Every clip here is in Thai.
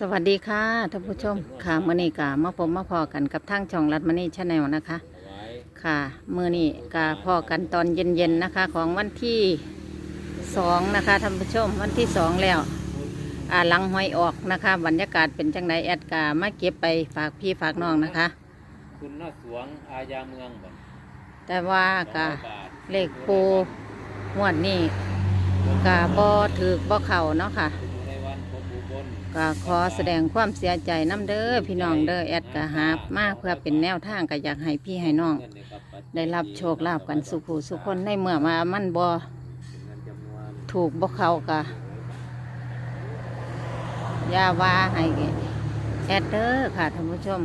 สวัสดีค่ะท่านผู้ชมค่ะมื่อนี้กามาพบมาพอกันกับทางช่องรัดมณีชาแนลนะคะ ค่ะมื่อนี้กาพอกันตอนเย็นๆนะคะ ของวันที่สองนะคะท่านผู้ชมวันที่สองแล้วอ่าหลังหวยออกนะคะ บรรยากาศเป็นจังไดแอดกามาเก็บไปฝากพี่ฝากน้องนะคะ คุณน่าสวงอาญาเมืองบ่แต่ว่ากาสองร้อยบาทเลขปูงวดนี้กาบ่ถือบ่เข่าเนาะค่ะ ก็ขอแสดงความเสียใจน้ำเด้อพี่น้องเด้อแอดกะหาบมาเพื่อเป็นแนวทางก็อยากให้พี่ให้น้อง ได้รับโชคลาภกันสุขูสุขคนในเมื่อมามันบ่นจำนวนถูกบ่เขากะย่าว่าให้แอดเด้อค่ะท่านผู้ชม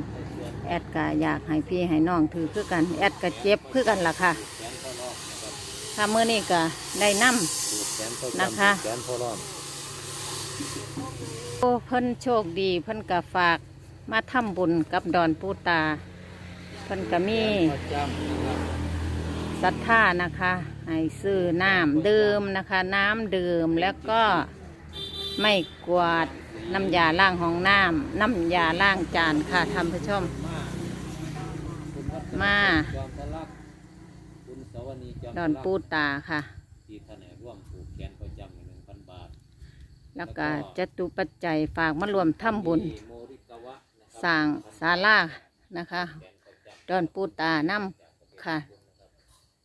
แอดกะอยากให้พี่ให้น้องถือคือกัน แอดกะเจ็บคือกันล่ะค่ะถ้าเมื้อนี้ก็ได้นำนะคะ โอ้เพิ่นโชคดี เพิ่นก็ฝากมาทำบุญกับดอนปูตา เพิ่นก็มีพ่อจำนะครับศรัทธานะคะให้ซื้อน้ำดื่มนะคะ น้ำดื่มแล้วก็ไม่กวาดน้ำยาล้างห้องน้ำน้ำยาล้างจานค่ะท่านผู้ชมคุณวัฒนมา จอมทะลักคุณสวนีจอมดอนปูตาค่ะ ที่ท่านให้ร่วมผูกแขนพ่อจำหนึ่งพันบาท แล้วก็จตุปัจจัยฝากมารวมทำบุญที่โมริกาวะนะครับสร้างศาลานะคะแขนพ่อจำดอนปูตาน้ำค่ะ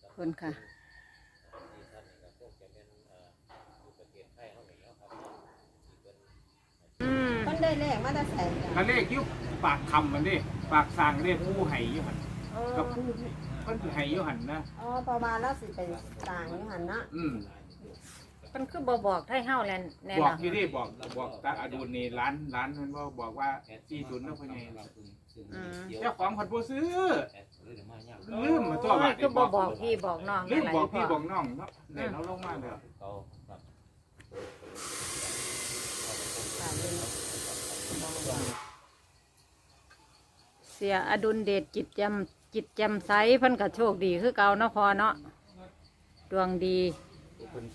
ขอบคุณค่ะมันได้เลขมาแต่ใส่จ้ะแล้วเลขอยุปากคำมันดิปากสร้างเลขผู้ไห่ยุหันกับผู้เพิ่นไห่ยุหันนะอ๋อประมาณแล้วสิเป็นต่างอยู่หันนะอืม มันคือบ่บอกให้เฮาแลนแน่บอกล่ะอยู่ดิบอกบอกตาอดูลนี่ร้านร้านมันว่าบอกว่าสี่ศูนย์แล้วเพิ่นไงอืมเจ้าของผัดบ่ซื้อโอ้ลืมมาตัวบาดยคือบ่บอกพี่บอกน้องลืมหลายบอกๆพี่พ่บอกน้องเนาะเนี่ยเราลงมาเลยเขาครับเสียอดุลเดชจิตจำจิตจำใสเพิ่นก็โชคดีคือเก่าเนาะพอเนาะดวงดี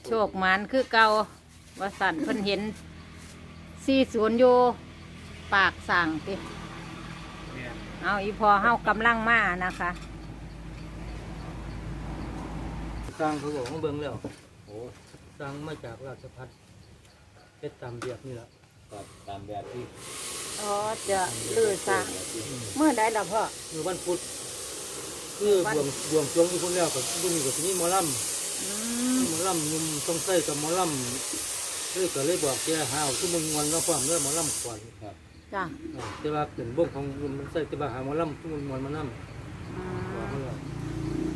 โชคหมานคือเก่าว่าสันเพิ่นเห็นสี่ศูนย์อยู่ปากสั่งติเนี่ยเอาอีพอเฮากำลังมานะคะ สร้างเขาบอกของเบิ่งแล้วโอ้สร้างมาจากราชพัฒเพชรตามเบียบนี่แหละครับตามแบบที่อ๋อจะลือสั่งเมื่อใดล่ะพ่อเมื่อวันพุธคือบวงบวงสรวงที่พุ่นแล้วกับบุญกับที่นี่หมอลอืำม หมอลำหนุ่มต้องใส่กับหมอลำเลยก็เลยบอกแกหาวทุกมึงวันแล้วความเรื่องหมอลำก่อนครับจ้ะอ่าแต่ว่าเป็นบ่งของหนุ่มต้องใส่แต่ว่าหาหมอลำทุกมึงวันมานั่บอกเขาว่า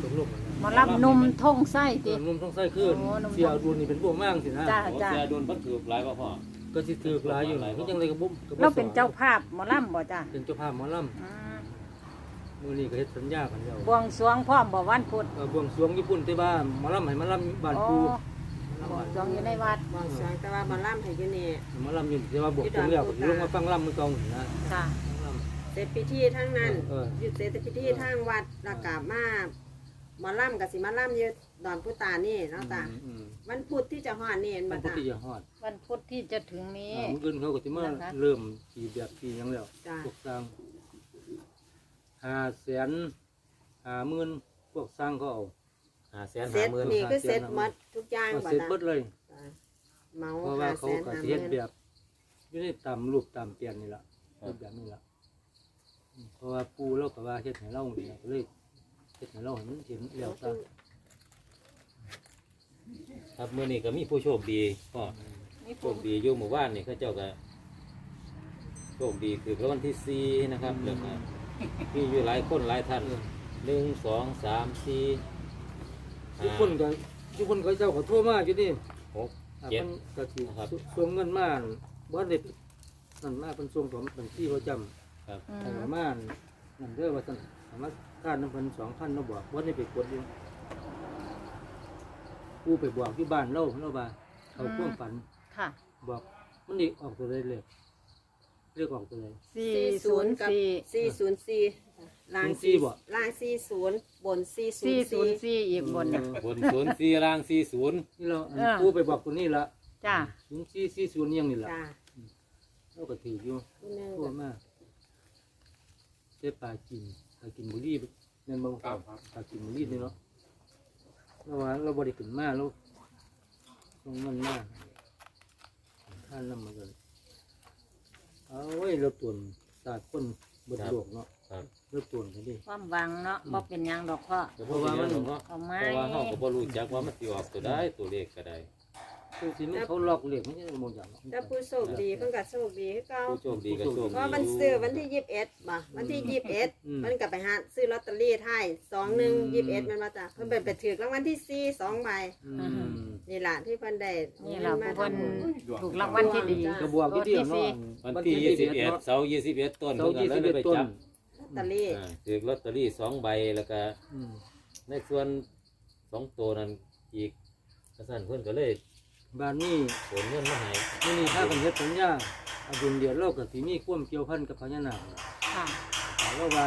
ตกลงกันหมอลำหนุ่มท่งไส้เอติอหนุ่มต้องใส่ขึ้นโอ้หนุ่ม เสียดูนี่เป็นพวกมากสินะจ้ะโอ้เสียโดนพัดถือหลายป่ะพ่อก็สิถือกหลายอยู่นี่ก็ยังเลยกับบุ้มกับบ่เราเป็นเจ้าภาพหมอลำบ่จ้ะเป็นเจ้าภาพหมอลอืมำ มื้อนี้ก็เฮ็ดสัญญากันแล้วบวงสรวงพร้อมบ่วันพุธเอ่อบวงสรวงญี่ปุ่นที่บ้านหมอลำให้หมาลำบ้านโอ้ปูบวงสรวงอยู่ในวัดบางสวงแต่ว่ามาล่ำให้อยู่นี่หมาลำอยู่ที่ว่าบวกสรวงแล้วก็ลงมาฟังลำมือเก่านะจ้ะเสร็จพิธีทั้งนั้นเออหยุดเสร็จพิธีทั้งวัดแล้วกลับมาหมาล่ำกับสิมาล่ำอยู่ดอนพุตานี่เนาะตาอืมวันพุธที่จะหอดนี่เห็นมับ่นพุทตาธิยาฮอดวันพุธที่จะถึงนี้ อ่ามื้ออื่นเขาก็สิมานะคะเริ่มสีแบบสีหยังแล้วจ้ะ พวกสร้าง ห้าแสนห้าหมื่นพวกสร้างเขาเอา หาแสนเสร็หาจหมื่นนี่คือเสร็จหมดทุกอย่างเอาบ่เสร็จตาเบิดเลย จ้ะเมาเพราะว่าห้าเขาแสนก็ห้าสิหเฮ็ดมื่นแบบอยู่ในตามรูปตามเปลี่ยนนี่ล่ะรูปแบบนี้ล่ะอืมเพราะว่าปูเราก็ว่าเฮ็ดให้เรานี่ล่ะก็เลยเฮ็ดให้เราให้มันเห็นแล้วซะครับเมื่อนี้ก็มีผู้โชคดีพ่อนี่โชคดีอยู่หมู่บ้านนี่เขาเจ้าก็โชคดีคือพระวันที่สี่นะครับแล้วก็ มีอยู่หลายคนหลายท่านหนึ่งสองสามสี่ทุกห้าคนก็ทุกคนก็เจ้าขอโทษมากอยู่ดิหก อ่าเจ็ดเพิ่นก็สิครับ ส่งเงินมาบ่ได้นั่นมาเพิ่นส่งผมบัญชีเขาจำ ครับ อืแต่มประมาณนั่นเด้อว่าซั่นเอามาค่าน้ำเพิ่น2,000เนาะบอกบ่ได้ไปกดอยู่กูไปบอกที่บ้านเราเราว่าเขาพ่วงฝันค่ะ บอกมันนี่ออกตัวเลยเลย เรียกออกตัวเลยสี่สี่ศูศูนนย์ย์กับสี่สี่ศูนย์สี่ล่างสี่บ่ ล่างสี่ศูนย์บนสี่ศูนสี่ย์ศูนย์สี่อีกบนเออบนศูนย์สี่ล่างสี่ศูนย์นี่เราเออ กูไปบอกตัวนี้ละจ้ะศูนย์สี่สี่ศูนย์ยังนี่ละจ้าเราก็ถือถืออยู่ผู้หนึงทั่วมากเจ้ปลากินปลากินบุรีนั่นบางครัฝั่บงครับปลากินบุรีนี่เนาะเราว่าเราบริขึ้นมาแล้วลงมันมากท่านนำมาเลย เอาไว้เราตุนศาสตร์คนบนโลกเนาะครับ เราตุนกันดิ ความหวังเนาะบ่เป็นหยังดอกพ่อแต่เพราะว่ามันเนาะเอาเพไม้ราะว่าเฮาก็บ่รู้จักว่ามันสิออกตัวใดตัวเลขก็ได้ คือสิมันเขาหลอกเหล็กไม่ใช่โมอย่างเนาะถ้าผู้โชคดีเพิ่นก็โชคดีคือเก่าผู้โชคดีก็โชคเพดีราะมันซื้อวันที่ยี่สิบเอ็ดบ่วันที่ยี่สิบเอ็ดอืมมันก็ไปหาซื้อลอตเตอรี่ไทยสองหนึ่งอืยี่สิบเอ็ดมมันมาจ้ะเพิ่นไปไปถือรางวัลที่สี่สองใบอืมนี่ล่ะที่เพิ่นได้นี่ล่ะผู้เพิ่นทำบุญถูกรางวัลที่ดีกระบวกที่เดียวเนาะวันที่21เสาร์21ต้นเสาเพิ่นก็เลยยี่สิบไปเอ็ดต้นจับลอตเตอรี่อ่าถือลอตเตอรี่สองใบแล้วก็อืมในส่วนสองตัวนั้นอีกกระสันเพื่อนก็เลย บ้านนี้โอนเงินมาให้นี่นี่ถ้ากันเฮ็ดสัญญาอาบุญเดียวเราก็สิมีความเกี่ยวพันกับพญานาคค่ะแต่ว่าว่า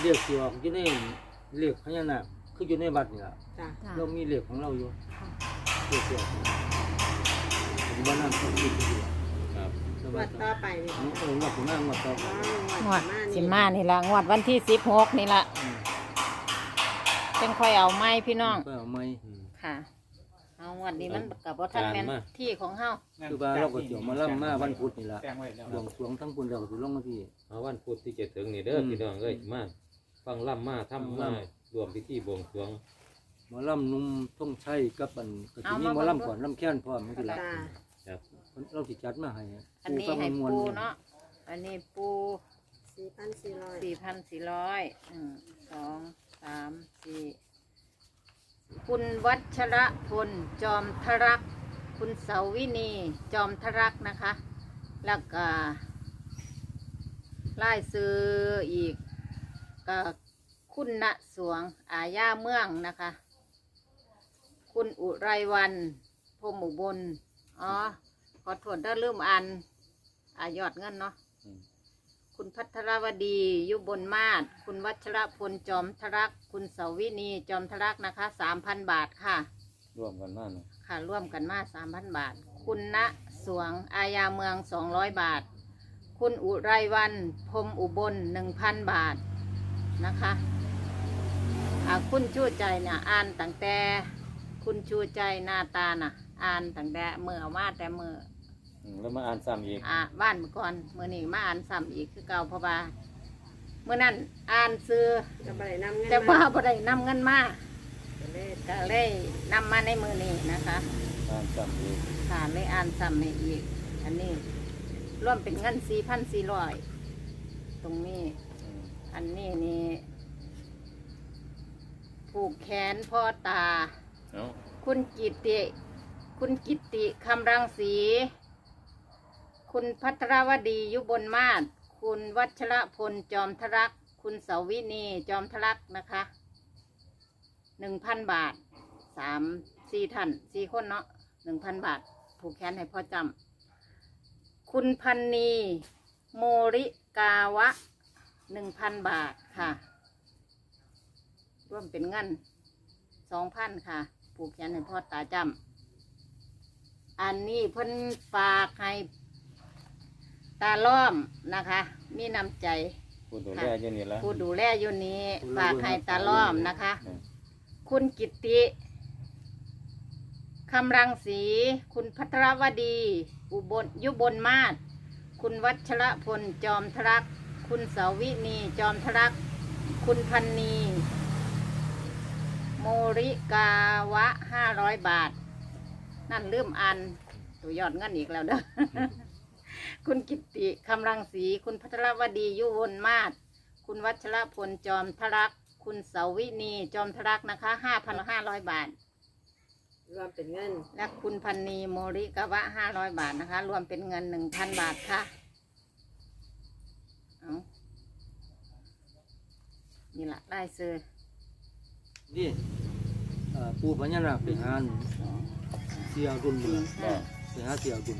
เรียกสิออกอยู่ในเรียกพญานาคคืออยู่ในบัตรนี่ล่ะจ้ะจ้ะเรามีเรียกของเราอยู่เรียกสิออกผมว่านั่นก็คืออยู่ครับแต่งว่าวดต่อไปนี่เอองวดของหน้างวดต่อไปงวดสิมานี่ละงวดวันที่สิบหกนี่ละอืมเป็นค่อยเอาไม้พี่น้องก็เอาไหม อืมค่ะ เอางวดนี้มันกับว่าท่านแม่นการมาที่ของเฮาคือว่าเราก็เกี่ยวมาล่ำมาวันพุธนี่ล่ะแจ้งไว้แล้วบวงสรวงทั้งคุณเราก็สิลงมาที่ เอาวันพุธที่จะถึงนี่เด้ออืมพี่น้องเอ้ยมาฟังล่ำมาทำมารวมพิธีบวงสรวงหมอล่ำนุ่มท่องใช้กับอันก็สิมีหมอล่ำก่อนล่ำแค้นพร้อมไม่กี่ละจ้ะครับเราสิจัดมาให้อันนี้ให้มวลปูเนาะอันนี้ปูสี่พันสี่ร้อยสี่พันสี่ร้อยหนึ่งสองสามสี่ คุณวัชระพลจอมทรัก คุณเสาวินีจอมทรักนะคะ แล้วก็ไล่ซื้ออีกก็คุณณสวงอาญาเมืองนะคะ คุณอุไรวันพรมอุบลอ๋อขอโทษเด้อลืมอ่านอายอดเงินเนาะ คุณพัทรวดียุบลมาศคุณวัชรพลจอมทรัก คุณเสาวินีจอมทรักนะคะสามพันบาทค่ะ ร่วมกันมาเนาะค่ะร่วมกันมาสามพันบาท คุณณสวงอาญาเมืองสองร้อยบาท คุณอุไรวันพรหมอุบลหนึ่งพันบาทนะคะอ่าคุณชูใจเนี่ยอ่านตั้งแต่ คุณชูใจหน้าตาน่ะ อ่านตั้งแต่เมื่อมาแต่เมื่อ อืมแล้วมาอ่านซ้ำอีก อ่าบ้านเมื่อก่อนเมื่อนี้มาอ่านซ้ำอีกคือเก่าเพราะว่าเมื่อนั้นอ่านซื้อจะไปนำเงินแต่ว่าบ่ได้นำเงินมาก็เลยก็เลยนำมาในมือนี้นะคะ อ่านซ้ำอีกค่ะเลยอ่านซ้ำให้อีก อันนี้รวมเป็นเงินสี่พันสี่ร้อยตรงนี้ อืมอันนี้นี่ผูกแขนพ่อตา เอาคุณกิติ คุณกิติคำรังสี คุณพัทรวดียุบลมาศคุณวัชระพลจอมทรัก คุณเสาวินีจอมทรักนะคะหนึ่งพันบาทสามสี่ท่านสี่คนเนาะหนึ่งพันบาท ผูกแขนให้พ่อจำคุณพันนีโมริกาวะหนึ่งพันบาทค่ะ ร่วมเป็นเงินสองพันค่ะ ผูกแขนให้พ่อตาจำอันนี้เพิ่นฝากให้ ตาล้อมนะคะ มีน้ำใจผู้ดูแลอยู่นี่ละผู้ดูแลอยู่นี้ฝากให้ตาล้อมนะคะ อืมคุณกิตติคำรังสี คุณพัทรวดี อุบลยุบลมาศคุณวัชระพลจอมทรัก คุณเสาวินีจอมทรัก คุณพันนี โมริกาวะห้าร้อยบาท นั่นลืมอ่านตัวยอดเงินอีกแล้วเด้อ คุณกิตติคำรังสี คุณพัทรวดียุวนมาศคุณวัชรพลจอมทรัก คุณเสาวินีจอมทรักนะคะห้าพันห้าร้อยบาท รวมเป็นเงิน และคุณพันนีโมริกาวะห้าร้อยบาทนะคะ รวมเป็นเงินหนึ่งพันบาทค่ะเอานี่ละได้ซื้อนี่เอ่อปูพญานาคไปหาเสียดุลสี่นี่ห้าไปหาเสียดุล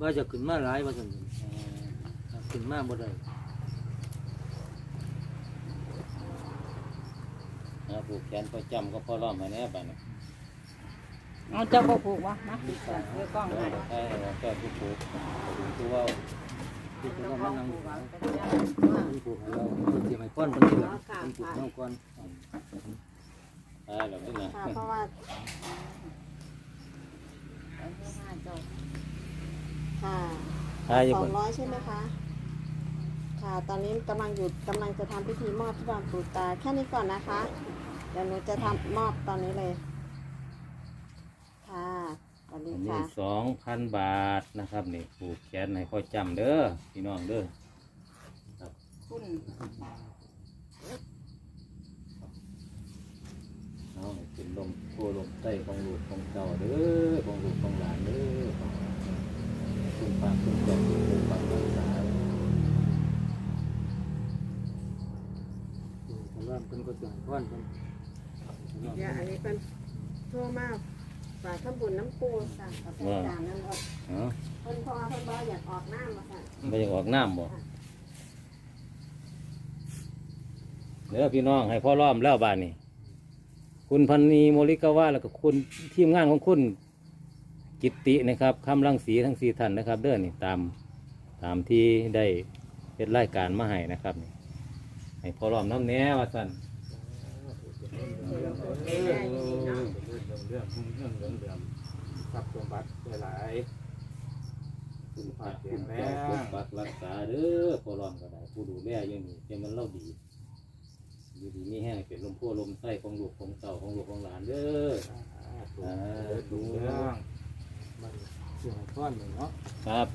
ว่าจะขึ้นมาหลายว่าซั่นอืมขึ้นมาบ่ได้เอาผูกแขนพ่อจำก็พ่อล้อมให้แน่บ้านนี้เอาเจ้าก็ผูกวะมาติดกันเรือกล้องเดี๋ยวให้ให้เราแก้ผู้ผูกผู้ตัวเอาที่จะว่ามันนั่งมันปลูกให้เราเพิ่นสิให้ป้อนเพิ่นนี่ล่ะเพิ่นปลูกเฮาก่อนอ่าแบบนี้นะค่ะเพราะว่า ค่ะอ่าอยู่สบอนงร้อยใช่ไหมคะ ค่ะ ตอนนี้กำลังอยู่กำลังจะทำพิธีมอบที่ดอนปูตา แค่นี้ก่อนนะคะ เดี๋ยวหนูจะทำมอบตอนนี้เลย ค่ะสวัสดีอันนี้ค่ะ สองพันบาทนะครับนี่ผูกแขนให้พ่อจำเด้อพี่น้องเด้อครับคุณเอาให้เป็นลมโพลมใต้ของลูกของเจ้าเด้อของลูกของหลานเด้อ คุณปากคุณจำคุณปากรักษาแต่ว่าเพิ่นก็สิให้ป้อนเพิ่นเดี๋ยวอันนี้เป็นทั่วมากฝากข้าวบุญน้ำปูสั่งกับจานนั้นหมดเนาะเพิ่นเพราะว่าเพิ่นบอกอยากออกหน้ามาสั่งไม่อยากออกน้ำบ่เด้อพี่น้องให้พ่อล้อมแล้วบ้านนี้ คุณพันนีโมลิกาวาแล้วก็คุณทีมงานของคุณ กิตตินะครับคำรังสีทั้งสีท่านนะครับ เด้อนี่ตามตามที่ได้เป็นรายการมาให้นะครับนี่ให้พอล้อมน้ำแน่ว่าสั่นเออเรื่องเรื่องเรื่องเรื่องทรัพย์สมบัติหลายคุณภาพแข็งแรปกงปักรักษาเด้อพอล้อมก็ได้ ผู้ดูแลอยังนี้จะมันเล่าดีอยู่ดีมีแห้งเป็นลมโพลมไส้ของลูกของเต่าของลูกของหลานเด้อถูกถูกเรื่อง มันสิให้ป้อนเนาะครับ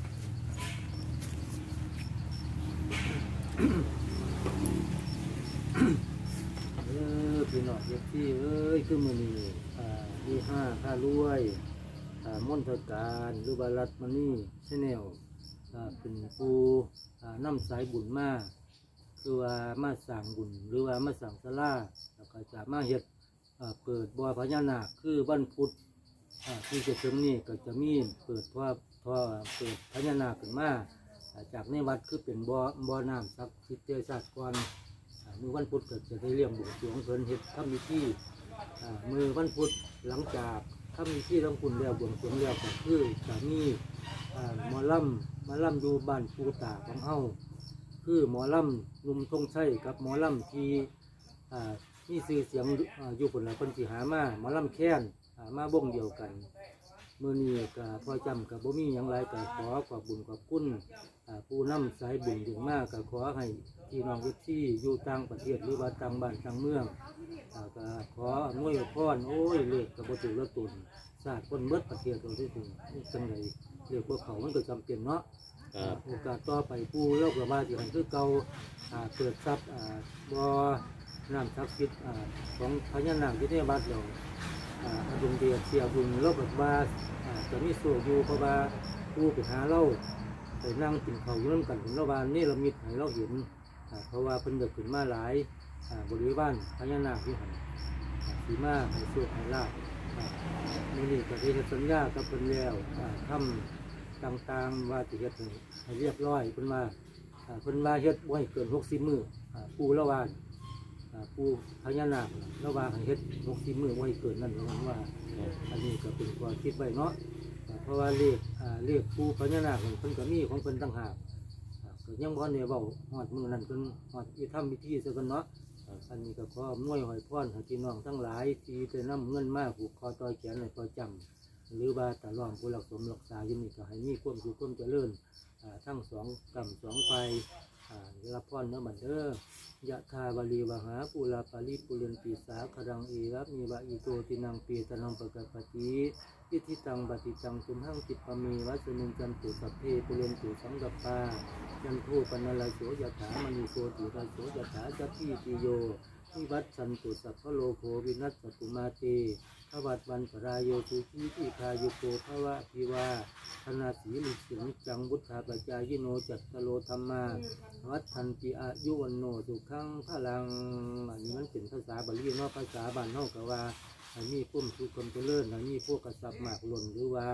เออพี่น้องเอฟซีเอ้ยคือมื้อนี้อ่ามีห้าค่ารวยอ่ามนทการหรือบารัตมานี่ชแนลอ่าเป็นผู้อ่านำสายบุญมาคือว่ามาสั่งบุญหรือว่ามาสั่งสลาแล้วก็จะมาเฮ็ดอ่าเปิดบ่อพญานาคคือวันพุธ อ่าที่จะถึงนี้ก็จะมีเปิดท่อท่อเปิดพญานาคขึ้นมาอ่าจากในวัดคือเป็นบ่อบ่อน้ำศักดิ์สิทธิ์เทศกรอ่ามือวันพุธก็จะได้เลี้ยงบวงสรวงเพิ่นเฮ็ดทำพิธีอ่ามือวันพุธหลังจากทำพิธีทั้งคุณแล้วบวงสรวงแล้วก็คือจะมีอ่าหมอลำหมอลำอยู่บ้านปูตาของเฮาคือหมอลำหนุ่มทงชัยกับหมอลำที่อ่ามีชื่อเสียงอ่าอยู่คนละคนสิหามาหมอลำแค้น มาบ่งเดียวกันเมื้อนี้ก็พอจำกับบ่มีหยังหลายก็ขอขอบบุญขอบคุณอ่าผู้นำสายบุญถึงมากก็ขอให้พี่น้องที่อยู่ต่างประเทศหรือว่าต่างบ้านต่างเมืองอ่าก็ขออนุโยพรโอ้ยเลขกระบตุละตุนศาสตร์คนเบิดประเทศเราที่ถึงจังไรเลขพวกเขามันก็จำเป็นเนาะโอกาสต่อไปผู้เล่ากับว่าที่มันคือเก่าเปิดทรัพย์บ่อน้ำทักดิ์ที่ของพญานาคที่ได้บัดเรา อ่าอดุลเดียเสียบุญเราแบบว่าอ่าจะมีโซอยู่เพราะว่าผู้ไปหาเราไปนั่งกินเขาวอยู่น้ำกันถึงระบานนี่เรามิดให้เราเห็นเพราะว่าเพิ่นเดือดขึ้นมาหลายบริวณบ้านพญานาคที่หันสีมาให้สุขให้ลาบอ่ามื่นี้ก็ได้สัญญากับเพิ่นแล้วทำต่างๆว่าจะเฮ็ดให้เรียบร้อยเพิ่นมาเพิ่นมาเฮ็ดบ่ให้เกิน60มื้ออ่าปู่ละวาน อ่าปู่พญานาคละว่านให้เฮ็ด60มื้อบ่ให้เกินนั่นว่าว่า อันนี้ก็เป็นความคิดไว้เนาะเพราะว่าเลขอ่าเลขผู้พญานาคนี่เพิ่นก็มีของเพิ่นต่างหากอ่าก็ยังบ่ได้เว้าฮอดมือนั้นเพิ่นฮอดอีทำพิธีซะกันเนาะอันนี้ก็ขออำนวยหอยพรให้พี่น้องทั้งหลาย ที่ได้นำเงินมาผูกคอต่อแขนให้ต่อจำหรือว่าตาล่อมผู้รักสมรักษาอยู่นี่ก็ให้มีความสุขความเจริญอ่าทั้งสองกรรมสองไฟอ่าได้ รับพรเนาะบัดเด้อยะทาวาลีวหาปุราปาริปุเรนติสาครังเอรับมีวะอิโตตินังปีตนังปะกะปะติอิทิตังปฏิตังตุมหังจิตปมีวัสมิงจันตุสัพเพปุเรนตุสังกปาจันโทปนลาโสยะถามณีโสติราโสยะถาจัพพีติโยวิวัตสันตุสัพพะโลโควินัสสตุมาเต ภวัตวันปรายโยตุชีทิคายุโกภวะพิวาธนาสีลิสิงจังวุฒาปจายโนจัตตโลธรรมาวัดทันติอายุวันโนสุขังพลังอันนี้มันเป็นภาษาบาลีเนาะภาษาบ้านเฮาก็ว่าอันนี้พุ่มสุขคนเจริญอันนี้พวกกระสับหมากหล่นหรือว่า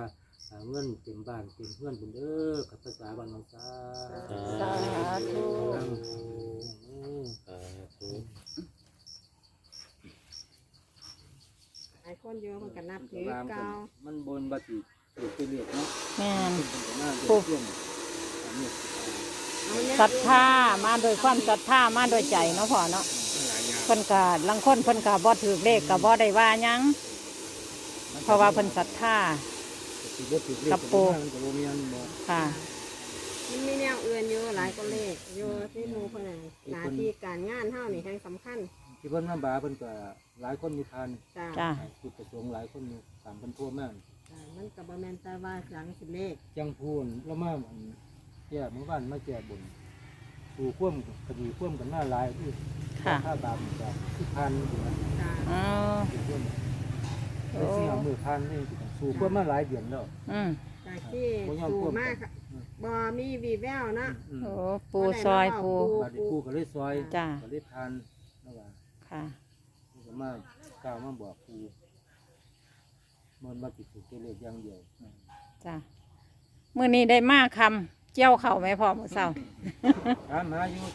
อ่าเงินเต็มบ้านเต็มเพื่อนบุญเด้อกับภาษาบ้านเฮาซาสาธุพลังสาธุ หลายคนเยอะมันก็นับถือวางเก่ามันบนบัติถูกไปเรียกเนาะแม่นขึ้นเป็นหน้าเดือปุ๊ดบเพื่อนอันนี้ศรัทธามาโดวยความศรัทธามาโดวยใจเนาะพ่อเนาะเพิ่นก็ลังคนเพิ่นก็บ่ถือเลขก็บ่ได้ว่าหยังเพราะว่าเพิ่นศรัทธาสิบ่ถูกเลขกับปูมันก็บ่มีอันบ่ค่ะ มันมีแนวอื่นอยู่หลายก็เลขอยู่ที่หมูคนนั้นหน้าที่การงานเท่านี่แห่งสำคัญ ที่เพิ่นมาบาเพิ่นก็หลายคนมีทานจ้าจ้า จุดประสงค์หลายคนอยู่ตามเพิ่นทั่วมากจ้ามันกับบแมนแต่ว่าหลังสิเลขจังพูนแล้วมาอันแก้เมื่อวานมาแก้บนสู่ควมคดีควมกันมาหลายที่ค่ะ ค่าบาปก็ที่พันอยู่นะจ้าอ๋อ สู่ควมโอ้เป็นสี่เอามือพันนี่สิสู่ควมมาหลายเดือนแล้ว อืมจากที่บ่ยอมสูควบมากค่ะบ่มีวีแววนะอืมโอ้ปูซอยปู บาดนี้ปูก็เลยซอยจ้าก็เลยพันแล้วว่า ค่ะปูก็มากล่าวมาบอกปูมันมาติดถูกเลขอย่างเดียวจ้ามื้อนี้ได้มากคำเจียวเข่าไหมพ่อมื้อเช้า ถามหาอยู่